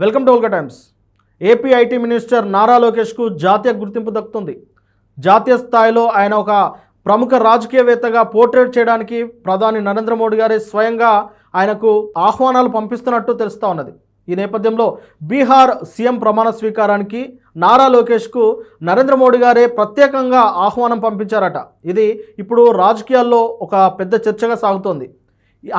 Welcome to Olga Times. AP IT minister Nara లోకేష్కు జాతీయ గుర్తింపు దక్కుతుంది. జాతీయ స్థాయిలో ఆయన ఒక ప్రముఖ రాజకీయవేత్తగా పోర్ట్రేట్ చేయడానికి ప్రధాని నరేంద్ర మోడీ గారే స్వయంగా ఆయనకు ఆహ్వానాలు పంపిస్తున్నట్టు తెలుస్తూ ఉన్నది. ఈ నేపథ్యంలో బీహార్ సీఎం ప్రమాణ స్వీకారానికి నారా లోకేష్కు నరేంద్ర మోడీ గారే ప్రత్యేకంగా ఆహ్వానం పంపించారట. ఇది ఇప్పుడు రాజకీయాల్లో ఒక పెద్ద చర్చగా సాగుతోంది.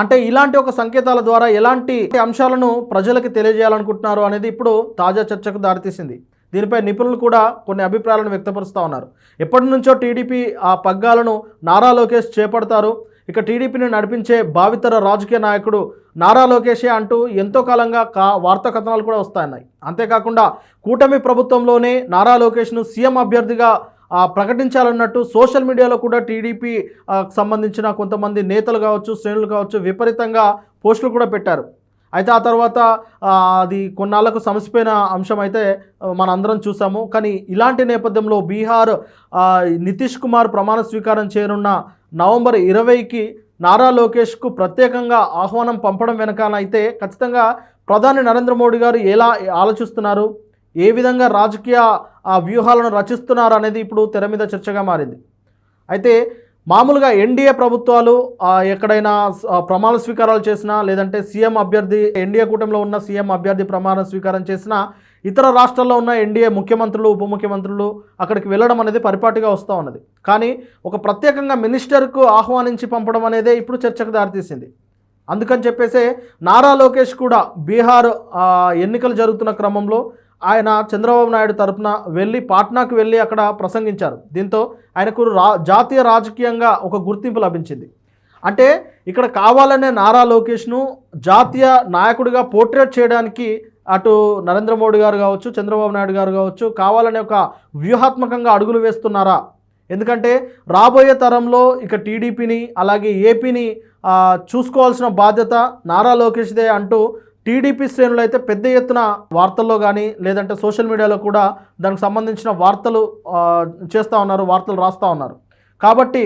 అంటే ఇలాంటి ఒక సంకేతాల ద్వారా ఎలాంటి అంశాలను ప్రజలకు తెలియజేయాలనుకుంటున్నారు అనేది ఇప్పుడు తాజా చర్చకు దారితీసింది. దీనిపై నిపుణులు కూడా కొన్ని అభిప్రాయాలను వ్యక్తపరుస్తూ ఉన్నారు. ఎప్పటి నుంచో టీడీపీ ఆ పగ్గాలను నారా లోకేష్ చేపడతారు. ఇక టీడీపీని నడిపించే భావితర రాజకీయ నాయకుడు నారా లోకేషే అంటూ ఎంతో కాలంగా కా వార్తా కథనాలు కూడా వస్తాయన్నాయి. అంతేకాకుండా కూటమి ప్రభుత్వంలోనే నారా లోకేష్ను సీఎం అభ్యర్థిగా ప్రకటించాలన్నట్టు సోషల్ మీడియాలో కూడా టీడీపీ సంబంధించిన కొంతమంది నేతలు కావచ్చు శ్రేణులు కావచ్చు విపరీతంగా పోస్టులు కూడా పెట్టారు. అయితే ఆ తర్వాత అది కొన్నాళ్ళకు సమసిపోయిన అంశం అయితే మనందరం మన అందరం చూసాము. కానీ ఇలాంటి నేపథ్యంలో బీహార్ నితీష్ కుమార్ ప్రమాణ స్వీకారం చేయనున్న నవంబర్ ఇరవైకి నారా లోకేష్కు ప్రత్యేకంగా ఆహ్వానం పంపడం వెనకాలైతే అయితే ఖచ్చితంగా ప్రధాని నరేంద్ర మోడీ గారు ఎలా ఆలోచిస్తున్నారు? ఏ విధంగా రాజకీయ ఆ వ్యూహాలను రచిస్తున్నారు అనేది ఇప్పుడు తెర మీద చర్చగా మారింది. అయితే మామూలుగా ఎన్డీఏ ప్రభుత్వాలు ఎక్కడైనా ప్రమాణ స్వీకారాలు చేసినా లేదంటే సీఎం అభ్యర్థి ఎన్డీఏ కూటమిలో ఉన్న సీఎం అభ్యర్థి ప్రమాణ స్వీకారం చేసినా ఇతర రాష్ట్రాల్లో ఉన్న ఎన్డీఏ ముఖ్యమంత్రులు ఉప ముఖ్యమంత్రులు అక్కడికి వెళ్ళడం అనేది పరిపాటిగా వస్తూ ఉన్నది. కానీ ఒక ప్రత్యేకంగా మినిస్టర్కు ఆహ్వానించి పంపడం అనేదే ఇప్పుడు చర్చకు దారితీసింది. అందుకని చెప్పేసే నారా లోకేష్ కూడా బీహార్ ఎన్నికలు జరుగుతున్న క్రమంలో ఆయన చంద్రబాబు నాయుడు తరపున వెళ్ళి పాట్నాకు వెళ్ళి అక్కడ ప్రసంగించారు. దీంతో ఆయనకు రా జాతీయ రాజకీయంగా ఒక గుర్తింపు లభించింది. అంటే ఇక్కడ కావాలనే నారా లోకేష్ను జాతీయ నాయకుడిగా పోర్ట్రేట్ చేయడానికి అటు నరేంద్ర మోడీ గారు కావచ్చు చంద్రబాబు నాయుడు గారు కావచ్చు కావాలనే ఒక వ్యూహాత్మకంగా అడుగులు వేస్తున్నారా? ఎందుకంటే రాబోయే తరంలో ఇక టీడీపీని అలాగే ఏపీని చూసుకోవాల్సిన బాధ్యత నారా లోకేష్దే అంటూ టీడీపీ శ్రేణులు అయితే పెద్ద ఎత్తున వార్తల్లో కానీ లేదంటే సోషల్ మీడియాలో కూడా దానికి సంబంధించిన వార్తలు చేస్తూ ఉన్నారు వార్తలు రాస్తూ ఉన్నారు. కాబట్టి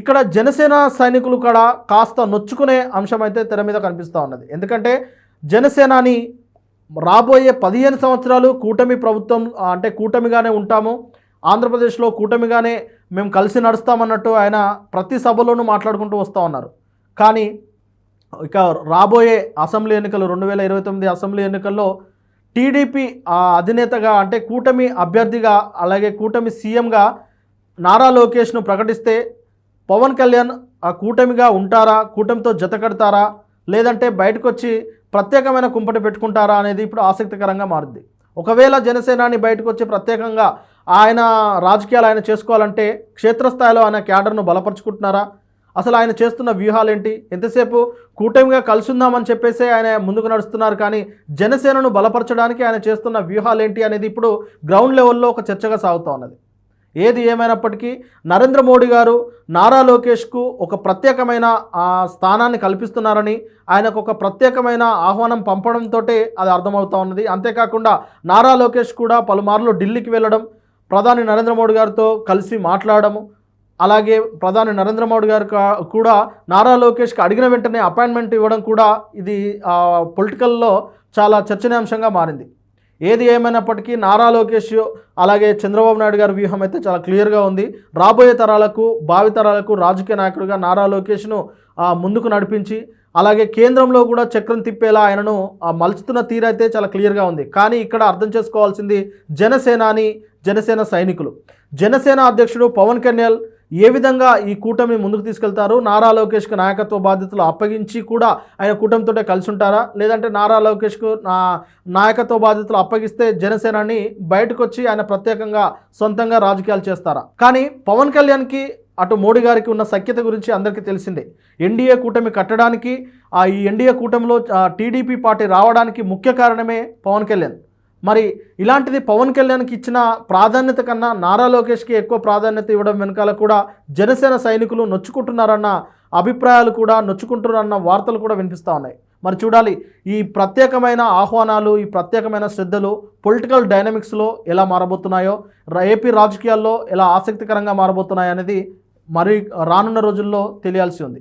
ఇక్కడ జనసేన సైనికులు కూడా కాస్త నొచ్చుకునే అంశం అయితే తెర మీద కనిపిస్తూ ఉన్నది. ఎందుకంటే జనసేనాని రాబోయే పదిహేను సంవత్సరాలు కూటమి ప్రభుత్వం అంటే కూటమిగానే ఉంటాము. ఆంధ్రప్రదేశ్లో కూటమిగానే మేము కలిసి నడుస్తామన్నట్టు ఆయన ప్రతి సభలోనూ మాట్లాడుకుంటూ వస్తూ ఉన్నారు. కానీ ఇక రాబోయే అసెంబ్లీ ఎన్నికలు రెండు వేల ఇరవై తొమ్మిది అసెంబ్లీ ఎన్నికల్లో టీడీపీ ఆ, అధినేతగా అంటే కూటమి అభ్యర్థిగా అలాగే కూటమి సీఎంగా నారా లోకేష్ను ప్రకటిస్తే పవన్ కళ్యాణ్ ఆ కూటమిగా ఉంటారా? కూటమితో జత కడతారా? లేదంటే బయటకు వచ్చి ప్రత్యేకమైన కుంపటి పెట్టుకుంటారా అనేది ఇప్పుడు ఆసక్తికరంగా మారుద్ది ఒకవేళ జనసేనాని బయటకు వచ్చి ప్రత్యేకంగా ఆయన రాజకీయాలు ఆయన చేసుకోవాలంటే క్షేత్రస్థాయిలో ఆయన క్యాడర్ను బలపరుచుకుంటున్నారా? అసలు ఆయన చేస్తున్న వ్యూహాలు ఏంటి ఎంతసేపు కూటమిగా కలిసి ఉందామని చెప్పేసి ఆయన ముందుకు నడుస్తున్నారు. కానీ జనసేనను బలపరచడానికి ఆయన చేస్తున్న వ్యూహాలు ఏంటి అనేది ఇప్పుడు గ్రౌండ్ లెవెల్లో ఒక చర్చగా సాగుతూ ఉన్నది. ఏది ఏమైనప్పటికీ నరేంద్ర మోడీ గారు నారా లోకేష్కు ఒక ప్రత్యేకమైన స్థానాన్ని కల్పిస్తున్నారని ఆయనకు ఒక ప్రత్యేకమైన ఆహ్వానం పంపడంతో అది అర్థమవుతా ఉన్నది. అంతేకాకుండా నారా లోకేష్ కూడా పలుమార్లు ఢిల్లీకి వెళ్ళడం ప్రధాని నరేంద్ర మోడీ గారితో కలిసి మాట్లాడము అలాగే ప్రధాని నరేంద్ర మోడీ గారు కా- కూడా నారా లోకేష్కి అడిగిన వెంటనే అపాయింట్మెంట్ ఇవ్వడం కూడా ఇది పొలిటికల్లో చాలా చర్చనీయాంశంగా మారింది. ఏది ఏమైనప్పటికీ నారా లోకేష్ అలాగే చంద్రబాబు నాయుడు గారి వ్యూహం అయితే చాలా క్లియర్గా ఉంది. రాబోయే తరాలకు భావితరాలకు రాజకీయ నాయకుడిగా నారా లోకేష్ను ముందుకు నడిపించి అలాగే కేంద్రంలో కూడా చక్రం తిప్పేలా ఆయనను మలుచుతున్న తీరైతే చాలా క్లియర్గా ఉంది. కానీ ఇక్కడ అర్థం చేసుకోవాల్సింది జనసేనాని జనసేన సైనికులు. జనసేన అధ్యక్షుడు పవన్ కళ్యాణ్ ఏ విధంగా ఈ కూటమిని ముందుకు తీసుకెళ్తారు? నారా లోకేష్కు నాయకత్వ బాధ్యతలు అప్పగించి కూడా ఆయన కూటమితోటే కలిసి ఉంటారా? లేదంటే నారా లోకేష్కు నా నాయకత్వ బాధ్యతలు అప్పగిస్తే జనసేనని బయటకు వచ్చి ఆయన ప్రత్యేకంగా సొంతంగా రాజకీయాలు చేస్తారా? కానీ పవన్ కళ్యాణ్కి అటు మోడీ గారికి ఉన్న సఖ్యత గురించి అందరికీ తెలిసిందే. ఎన్డీఏ కూటమి కట్టడానికి ఆ ఈ ఎన్డీఏ కూటమిలో టీడీపీ పార్టీ రావడానికి ముఖ్య కారణమే పవన్ కళ్యాణ్. మరి ఇలాంటిది పవన్ కళ్యాణ్కి ఇచ్చిన ప్రాధాన్యత కన్నా నారా లోకేష్కి ఎక్కువ ప్రాధాన్యత ఇవ్వడం వెనకాల కూడా జనసేన సైనికులు నొచ్చుకుంటున్నారన్న అభిప్రాయాలు కూడా నొచ్చుకుంటున్నారన్న వార్తలు కూడా వినిపిస్తూ ఉన్నాయి. మరి చూడాలి ఈ ప్రత్యేకమైన ఆహ్వానాలు ఈ ప్రత్యేకమైన శ్రద్ధలు పొలిటికల్ డైనమిక్స్లో ఎలా మారబోతున్నాయో ఏపీ రాజకీయాల్లో ఎలా ఆసక్తికరంగా మారబోతున్నాయనేది మరి రానున్న రోజుల్లో తెలియాల్సి ఉంది.